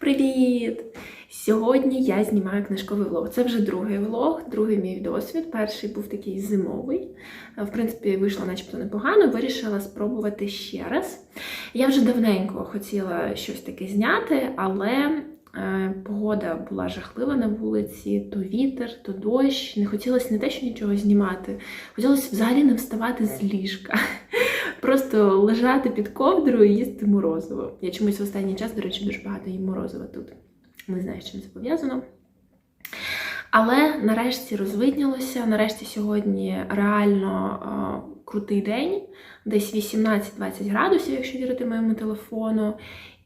Привіт! Сьогодні я знімаю книжковий влог. Це вже другий влог, другий мій досвід. Перший був такий зимовий. В принципі, вийшло начебто непогано, вирішила спробувати ще раз. Я вже давненько хотіла щось таке зняти, але е, погода була жахлива на вулиці, то вітер, то дощ. Не хотілося не те, що нічого знімати. Хотілося взагалі не вставати з ліжка. Просто лежати під ковдрою і їсти морозиво. Я чомусь в останній час, до речі, дуже багато їм морозива тут. Не знаю, з чим це пов'язано. Але нарешті розвиднілося. Нарешті сьогодні реально е, крутий день, десь 18-20 градусів, якщо вірити моєму телефону,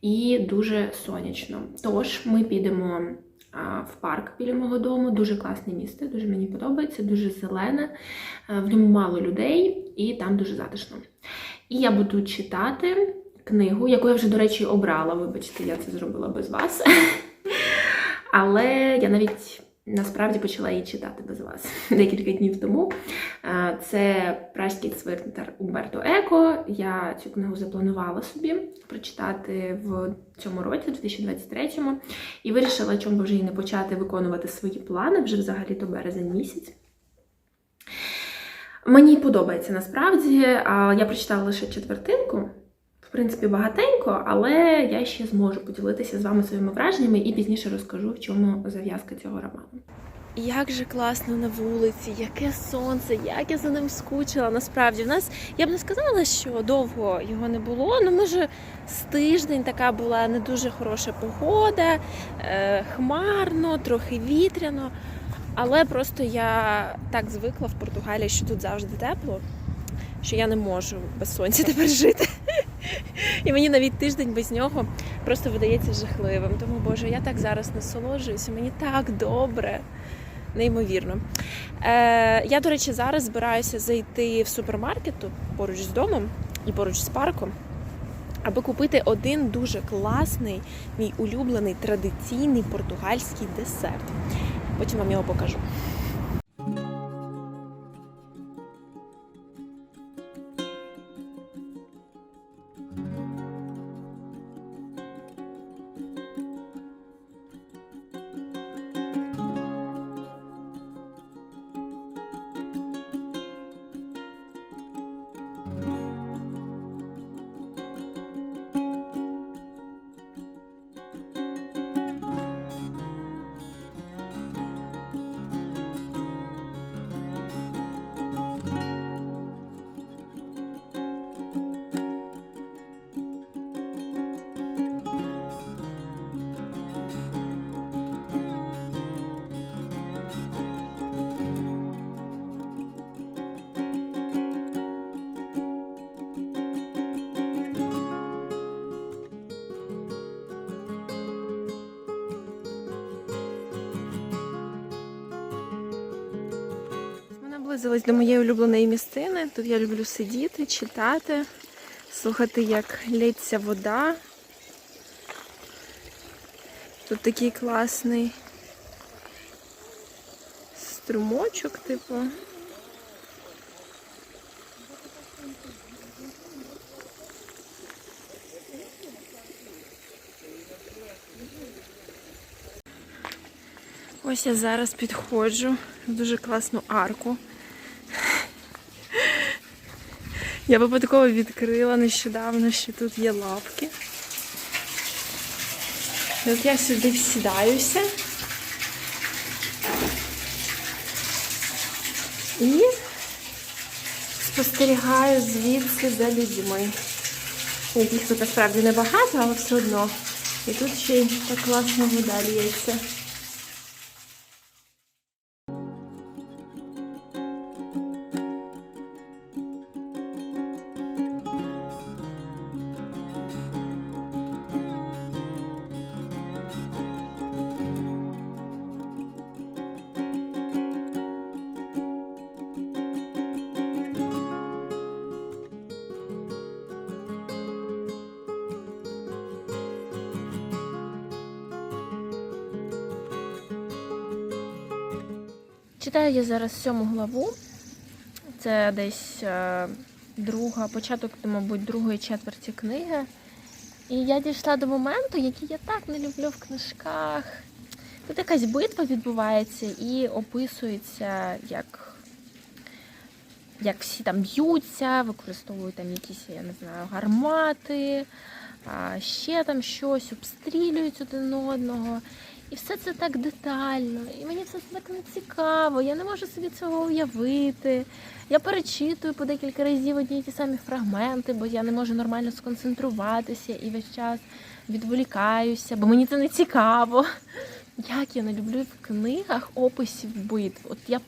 і дуже сонячно. Тож ми підемо е, в парк біля мого дому. Дуже класне місце, дуже мені подобається, дуже зелене, е, в ньому мало людей, і там дуже затишно. І я буду читати книгу, яку я вже, до речі, обрала. Вибачте, я це зробила без вас. Але я навіть насправді почала її читати без вас декілька днів тому. Це пражський цвинтар Умберто Еко. Я цю книгу запланувала собі прочитати в цьому році, 2023-му, і вирішила, чому вже і не почати виконувати свої плани вже взагалі-то березень місяць. Мені подобається насправді. Я прочитала лише четвертинку. В принципі, багатенько, але я ще зможу поділитися з вами своїми враженнями і пізніше розкажу, в чому зав'язка цього роману. Як же класно на вулиці, яке сонце, як я за ним скучила. Насправді, в нас я б не сказала, що довго його не було. Ну, може, з тиждень така була не дуже хороша погода, е, хмарно, трохи вітряно. Але просто я так звикла в Португалії, що тут завжди тепло, що я не можу без сонця тепер жити. І мені навіть тиждень без нього просто видається жахливим. Тому, Боже, я так зараз насолоджуюся, мені так добре, неймовірно. Е, я, до речі, зараз збираюся зайти в супермаркет тут поруч з домом і поруч з парком, аби купити один дуже класний, мій улюблений традиційний португальський десерт. Потім вам його покажу. Ми до моєї улюбленої місцини. Тут я люблю сидіти, читати, слухати, як лється вода. Тут такий класний струмочок, типу. Ось я зараз підходжу в дуже класну арку. Я випадково відкрила нещодавно, що тут є лавки. І От я сюди всідаюся. І спостерігаю звідси за людьми. Яких тут насправді небагато, але все одно. І тут ще й так класно вода лється. Читаю я зараз сьому главу. Це десь е, друга, початок, мабуть, другої четверті книги. І я дійшла до моменту, який я так не люблю в книжках. Тут якась битва відбувається і описується, як, як всі там б'ються, використовують там якісь, я не знаю, гармати, ще там щось, обстрілюють один одного. І все це так детально. І мені все це так не цікаво. Я не можу собі цього уявити. Я перечитую по декілька разів одні й ті самі фрагменти, бо я не можу нормально сконцентруватися і весь час відволікаюся, бо мені це не цікаво. Як я не люблю в книгах описів битв. От я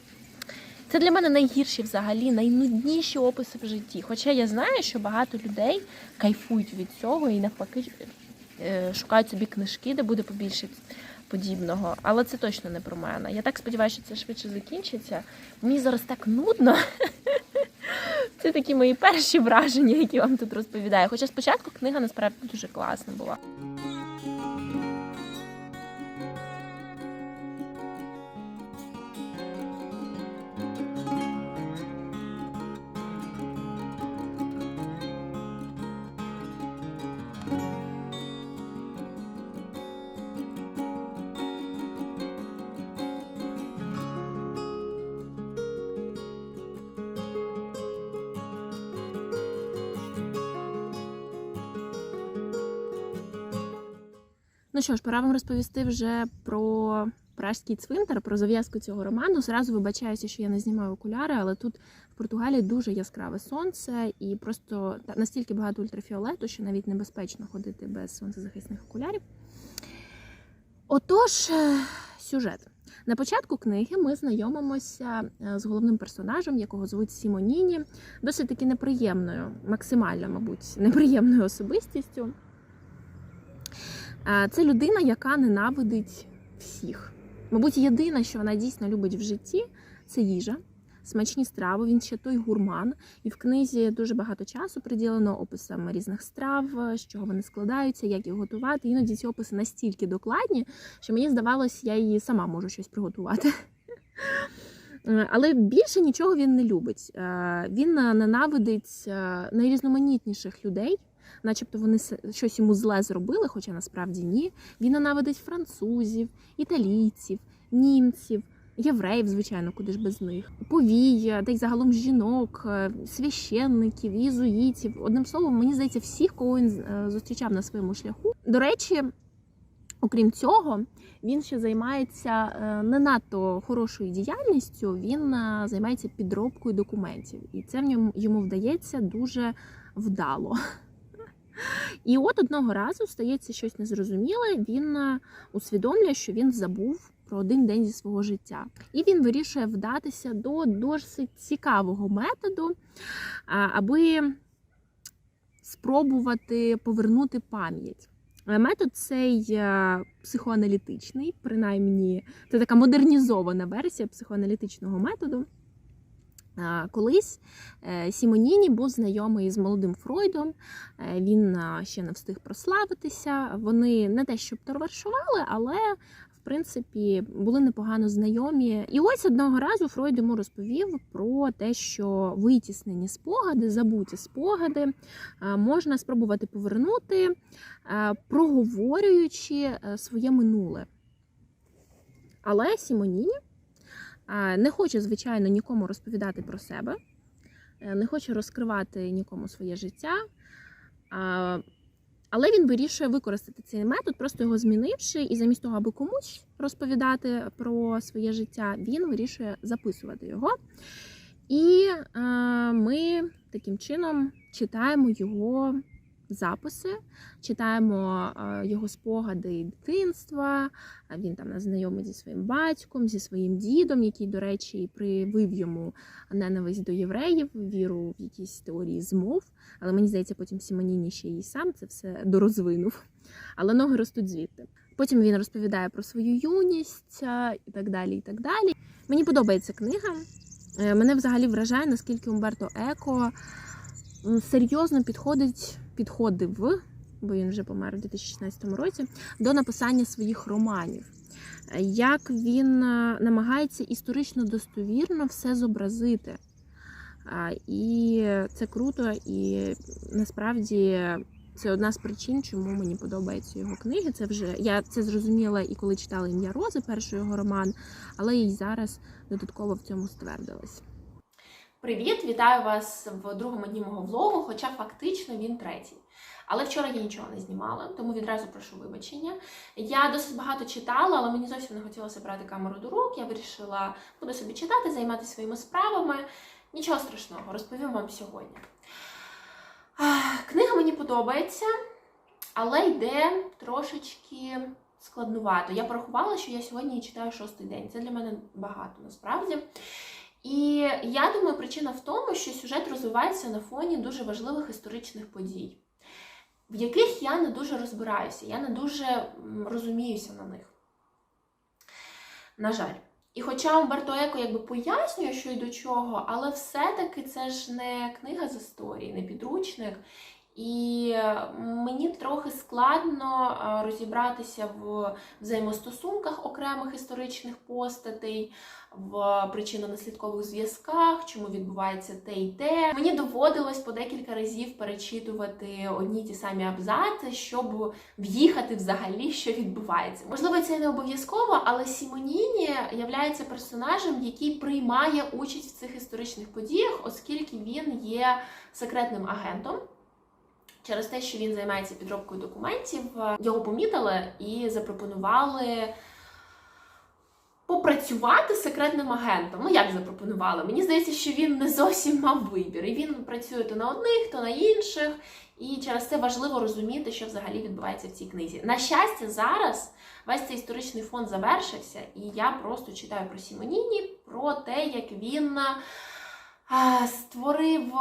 це для мене найгірші взагалі, найнудніші описи в житті. Хоча я знаю, що багато людей кайфують від цього і навпаки е, шукають собі книжки, де буде побільше подібного. Але це точно не про мене. Я так сподіваюся, що це швидше закінчиться. Мені зараз так нудно. Це такі мої перші враження, які вам тут розповідаю. Хоча спочатку книга насправді дуже класна була. Ну що ж, пора вам розповісти вже про пражський цвинтар, про зав'язку цього роману. Зразу вибачаюся, що я не знімаю окуляри, але тут в Португалії дуже яскраве сонце і просто настільки багато ультрафіолету, що навіть небезпечно ходити без сонцезахисних окулярів. Отож, е, сюжет. На початку книги ми знайомимося е, з головним персонажем, якого звуть Сімоніні, досить таки неприємною, максимально, мабуть, неприємною особистістю. Е, Це людина, яка ненавидить всіх. Мабуть, єдине, що вона дійсно любить в житті, це їжа, смачні страви. Він ще той гурман. І в книзі дуже багато часу приділено описам різних страв, з чого вони складаються, як їх готувати. Іноді ці описи настільки докладні, що мені здавалось, я її сама можу щось приготувати. Е, Але більше нічого він не любить. Е, Він ненавидить найрізноманітніших людей, начебто вони щось йому зле зробили, хоча насправді ні. Він ненавидить французів, італійців, німців, євреїв, звичайно, куди ж без них, та й загалом жінок, е, священників, єзуїтів. Одним словом, мені здається, всіх, кого він е, зустрічав на своєму шляху. До речі, окрім цього, він ще займається е, не надто хорошою діяльністю. Він займається підробкою документів, і це в ньому йому вдається дуже вдало. І от одного разу стається щось незрозуміле. Він е, усвідомлює, що він забув про один день зі свого життя, і він вирішує вдатися до досить цікавого методу, аби спробувати повернути пам'ять. Е, Метод цей е, психоаналітичний, принаймні, це така модернізована версія психоаналітичного методу. Колись е, Сімоніні був знайомий з молодим Фройдом. Е, Він ще не встиг прославитися. Вони не те, щоб товаришували, але в принципі були непогано знайомі. І ось одного разу Фройд йому розповів про те, що витіснені спогади, забуті спогади е, можна спробувати повернути, проговорюючи своє минуле. Але Сімоніні не хоче, звичайно, нікому розповідати про себе, е, не хоче розкривати нікому своє життя. Але він вирішує використати цей метод, просто його змінивши, і замість того, аби комусь розповідати про своє життя, він вирішує записувати його. І е, ми таким чином читаємо його записи, читаємо е, його спогади дитинства. Він там знайомий зі своїм батьком, зі своїм дідом, який, до речі, привив йому ненависть до євреїв, віру в якісь теорії змов. Але мені здається, потім Сімоніні ще і сам це все дорозвинув. Але ноги ростуть звідти. Потім він розповідає про свою юність е, і так далі. і так далі. Мені подобається книга. Е, Мене взагалі вражає, наскільки Умберто Еко серйозно підходить, підходив, бо він вже помер у 2016 році, до написання своїх романів. Як він е, намагається історично достовірно все зобразити. І це круто, і насправді Це одна з причин, чому мені подобаються його книги. Це вже я це зрозуміла і коли читала ім'я Рози, перший його роман, але і зараз додатково в цьому ствердилась. Привіт, вітаю вас в другому дні мого влогу, хоча фактично він третій. Але вчора я нічого не знімала, тому відразу прошу вибачення. Я досить багато читала, але мені зовсім не хотілося брати камеру до рук. Я вирішила буду собі читати, займатися своїми справами. Нічого страшного, розповім вам сьогодні. Книга мені подобається, але йде трошечки складнувато. Я порахувала, що я сьогодні читаю шостий день. Це для мене багато насправді. І я думаю, причина в тому, що сюжет розвивається на фоні дуже важливих історичних подій, в яких я не дуже розбираюся, я не дуже розуміюся на них. На жаль. І хоча Умберто Еко якби пояснює, що й до чого, але все-таки це ж не книга з історії, не підручник. І е, мені трохи складно е, розібратися в взаємостосунках окремих історичних постатей, в причинно-наслідкових зв'язках, чому відбувається те і те. Мені доводилось по декілька разів перечитувати одні ті самі абзаци, щоб в'їхати взагалі, що відбувається. Можливо, це не обов'язково, але Сімоніні являється персонажем, який приймає участь в цих історичних подіях, оскільки він є секретним агентом. Через те, що він займається підробкою документів, його помітили і запропонували попрацювати з секретним агентом. Ну як запропонували? Мені здається, що він не зовсім мав вибір. І він працює то на одних, то на інших. І через це важливо розуміти, що взагалі відбувається в цій книзі. На щастя, зараз весь цей історичний фон завершився, і я просто читаю про Сімоніні, про те, як він створив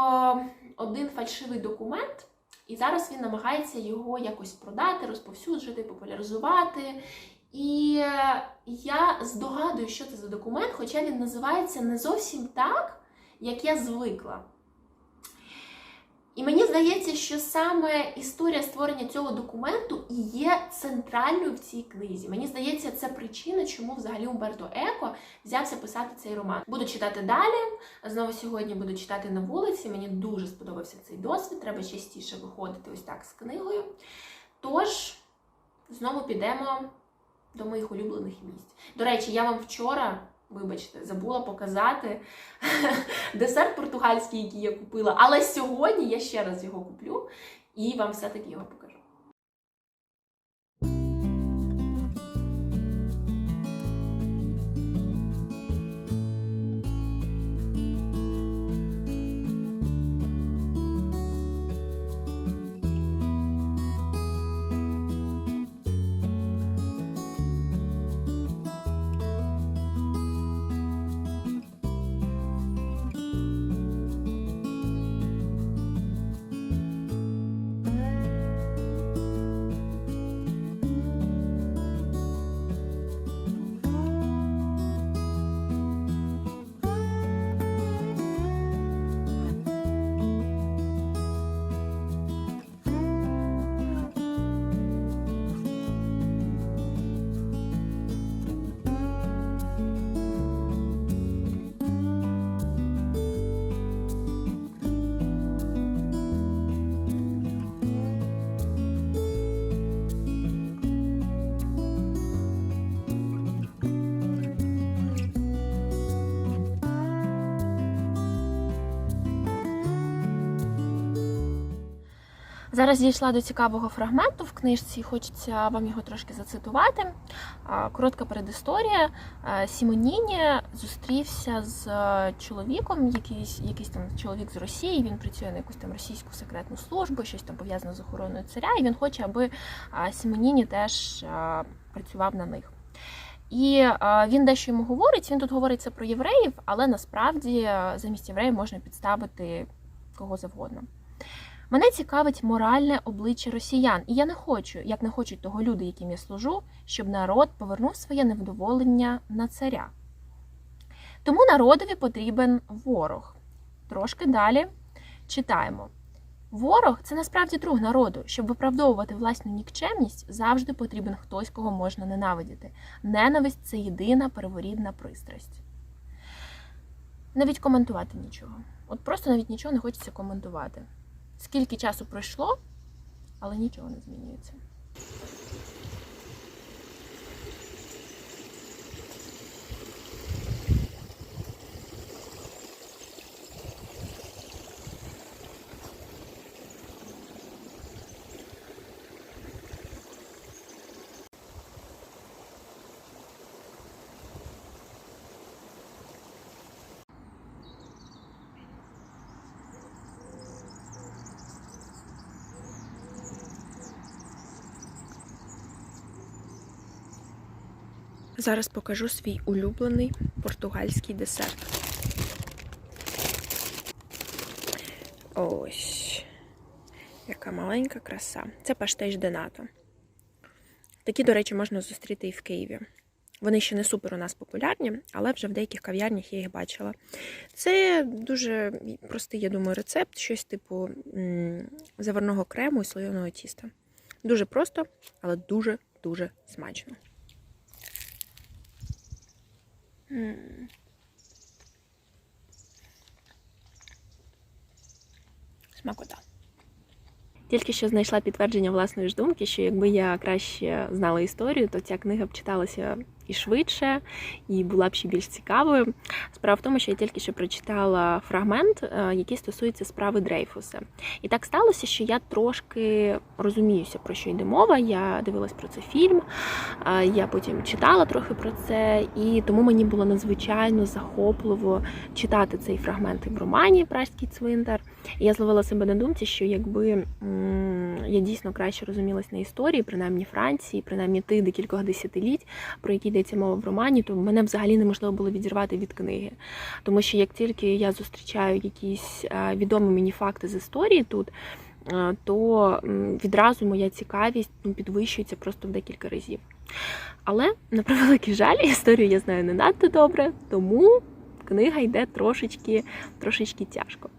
один фальшивий документ. І зараз він намагається його якось продати, розповсюджити, популяризувати. І я здогадую, що це за документ, хоча він називається не зовсім так, як я звикла. І мені здається, що саме історія створення цього документу і є центральною в цій книзі. Мені здається, це причина, чому взагалі Умберто Еко взявся писати цей роман. Буду читати далі. Знову сьогодні буду читати на вулиці. Мені дуже сподобався цей досвід. Треба частіше виходити ось так з книгою. Тож, знову підемо до моїх улюблених місць. До речі, я вам вчора. Вибачте, забула показати десерт португальський, який я купила. Але сьогодні я ще раз його куплю і вам все-таки його покажу. Зараз дійшла до цікавого фрагменту в книжці, хочеться вам його трошки зацитувати. Коротка передісторія. Сімоніні зустрівся з е, чоловіком, якийсь, якийсь там чоловік з Росії. Він працює на якусь там російську секретну службу, щось там пов'язане з охороною царя, і він хоче, аби Сімоніні теж працював на них. І він дещо йому говорить. Він тут говорить це про євреїв, але насправді замість євреїв можна підставити кого завгодно. Мене цікавить моральне обличчя росіян, і я не хочу, як не хочуть того люди, яким я служу, щоб народ повернув своє невдоволення на царя. Тому народові потрібен ворог. Трошки далі читаємо. Ворог це насправді друг народу. Щоб виправдовувати власну нікчемність, завжди потрібен хтось, кого можна ненавидіти. Ненависть це єдина перворідна пристрасть. Навіть коментувати нічого. От просто навіть нічого не хочеться коментувати. Скільки часу пройшло, але нічого не змінюється. Зараз покажу свій улюблений португальський десерт. Ось. Яка маленька краса. Це паштеж денато. Такі, до речі, можна зустріти і в Києві. Вони ще не супер у нас популярні, але вже в деяких кав'ярнях я їх бачила. Це дуже простий, я думаю, рецепт, щось типу заварного крему і слоєного тіста. Дуже просто, але дуже-дуже смачно. うん。スマコ Тільки що знайшла підтвердження власної ж думки, що якби я краще знала історію, то ця книга б читалася і швидше, і була б ще більш цікавою. Справа в тому, що я тільки що прочитала фрагмент, е, який стосується справи Дрейфуса. І так сталося, що я трошки розуміюся, про що йде мова. Я дивилась про це фільм, е, я потім читала трохи про це, і тому мені було надзвичайно захопливо читати цей фрагмент в романі Пражський цвинтар. Я зловила себе на думці, що якби я дійсно краще розумілась на історії, принаймні Франції, принаймні тих декількох десятиліть, про які йдеться мова в романі, то мене взагалі неможливо було відірвати від книги. Тому що як тільки я зустрічаю якісь е, відомі мені факти з історії тут, е, то відразу моя цікавість ну, підвищується просто в декілька разів. Але, на превеликий жаль, історію я знаю не надто добре, тому книга йде трошечки, трошечки тяжко.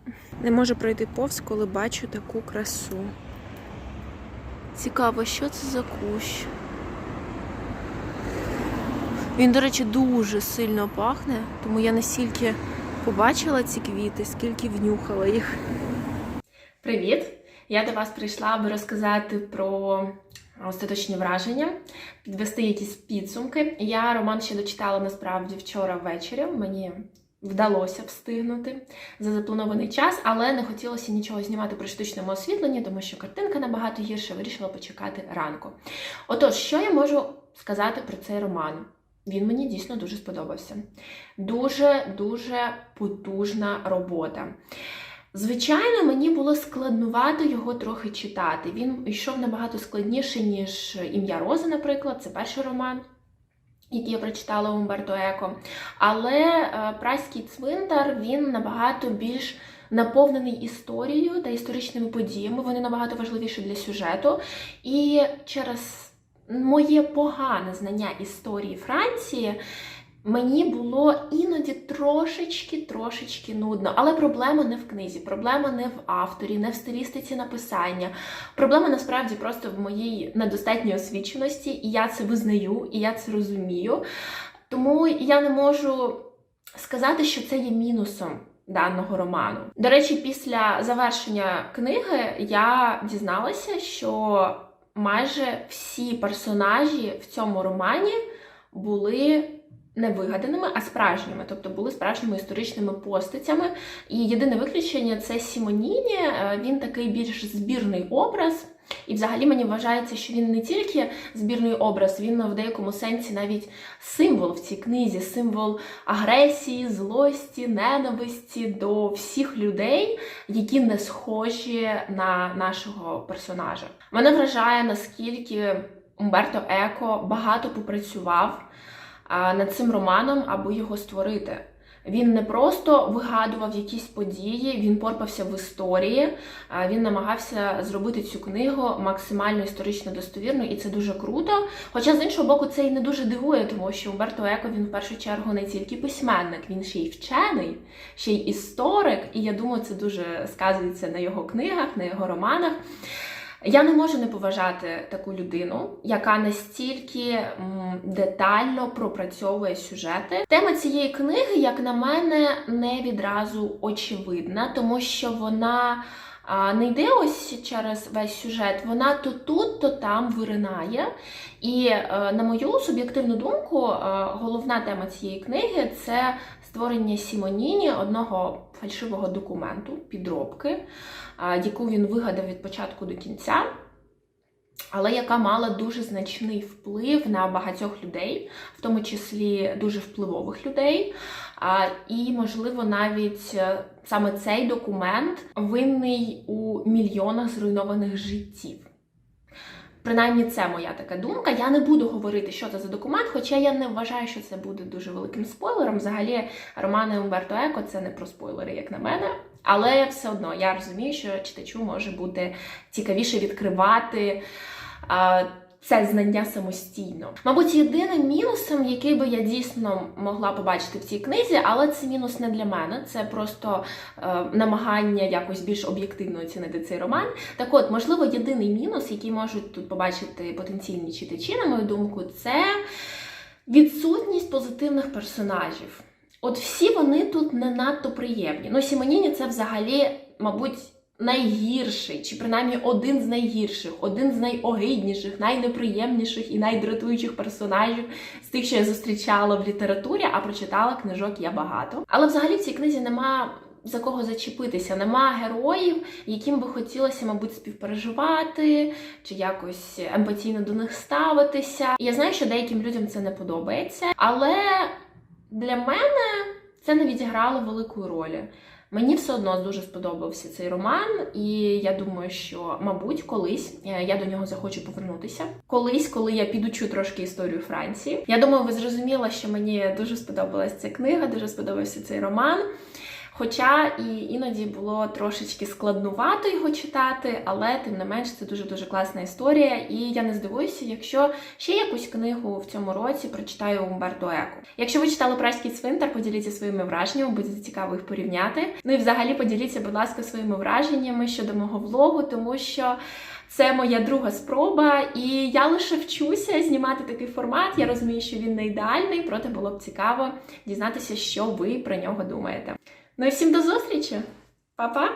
Не можу пройти повз, коли бачу таку красу. Цікаво, що це за кущ. Він, до речі, дуже сильно пахне, тому я настільки побачила ці квіти, скільки внюхала їх. Привіт! Я до вас прийшла, аби розказати про остаточні враження, підвести якісь підсумки. Я роман ще дочитала насправді вчора ввечері. Мені вдалося встигнути за запланований час, але не хотілося нічого знімати при штучному освітленні, тому що картинка набагато гірша, вирішила почекати ранку. Отож, що я можу сказати про цей роман? Він мені дійсно дуже сподобався. Дуже-дуже потужна робота. Звичайно, мені було складнувато його трохи читати. Він йшов набагато складніше, ніж ім'я Рози, наприклад, це перший роман, який я прочитала у Умберто Еко. Але е, Праський цвинтар він набагато більш наповнений історією та історичними подіями. Вони набагато важливіші для сюжету. І через моє погане знання історії Франції. Мені було іноді трошечки-трошечки нудно, але проблема не в книзі, проблема не в авторі, не в стилістиці написання. Проблема насправді просто в моїй недостатньої освіченості, і я це визнаю, і я це розумію. Тому я не можу сказати, що це є мінусом даного роману. До речі, після завершення книги я дізналася, що майже всі персонажі в цьому романі були не вигаданими, а справжніми, тобто були справжніми історичними постатями. І єдине виключення це Сімоніні. Е, Він такий більш збірний образ. І взагалі мені вважається, що він не тільки збірний образ, він в деякому сенсі навіть символ в цій книзі, символ агресії, злості, ненависті до всіх людей, які не схожі на нашого персонажа. Мене вражає, наскільки Умберто Еко багато попрацював над цим романом, аби його створити. Він не просто вигадував якісь події, він порпався в історії, він намагався зробити цю книгу максимально історично достовірною, і це дуже круто. Хоча, з іншого боку, це і не дуже дивує, тому що Умберто Еко він в першу чергу не тільки письменник, він ще й вчений, ще й історик, і я думаю, це дуже сказується на його книгах, на його романах. Я не можу не поважати таку людину, яка настільки детально пропрацьовує сюжети. Тема цієї книги, як на мене, не відразу очевидна, тому що вона не йде ось через весь сюжет, вона то тут, то там виринає. І е, на мою суб'єктивну думку, е, головна тема цієї книги це створення Сімоніні одного фальшивого документу, підробки, яку він вигадав від початку до кінця. Але яка мала дуже значний вплив на багатьох людей, в тому числі дуже впливових людей. І, можливо, навіть е, саме цей документ винний у мільйонах зруйнованих життів. Принаймні, це моя така думка. Я не буду говорити, що це за документ, хоча я не вважаю, що це буде дуже великим спойлером. Взагалі, романи Умберто Еко це не про спойлери, як на мене. Але все одно я розумію, що читачу може бути цікавіше відкривати це знання самостійно. Мабуть, єдиним мінусом, який би я дійсно могла побачити в цій книзі, але це мінус не для мене, це просто е, намагання якось більш об'єктивно оцінити цей роман. Так от, можливо, єдиний мінус, який можуть тут побачити потенційні читачі, на мою думку, це відсутність позитивних персонажів. От всі вони тут не надто приємні. Ну, Сімоніні це взагалі, мабуть, найгірший, чи принаймні один з найгірших, один з найогидніших, найнеприємніших і найдратуючих персонажів з тих, що я зустрічала в літературі, а прочитала книжок я багато. Але взагалі в цій книзі нема. За кого зачепитися, нема героїв, яким би хотілося, мабуть, співпереживати чи якось емпатійно до них ставитися. Я знаю, що деяким людям це не подобається, але для мене це не відіграло великої ролі. Мені все одно дуже сподобався цей роман, і я думаю, що, мабуть, колись е, я до нього захочу повернутися. Колись, коли я підучу трошки історію Франції. Я думаю, ви зрозуміла, що мені дуже сподобалася ця книга, дуже сподобався цей роман. Хоча і іноді було трошечки складнувато його читати, але тим не менш це дуже-дуже класна історія. І я не здивуюся, якщо ще якусь книгу в цьому році прочитаю Умберто Еко. Якщо ви читали Пражський цвинтар, поділіться своїми враженнями, буде цікаво їх порівняти. Ну і взагалі поділіться, будь ласка, своїми враженнями щодо мого влогу, тому що. Це моя друга спроба, і я лише вчуся знімати такий формат. Я розумію, що він не ідеальний, проте було б цікаво дізнатися, що ви про нього думаєте. Ну і всім до зустрічі! Па-па!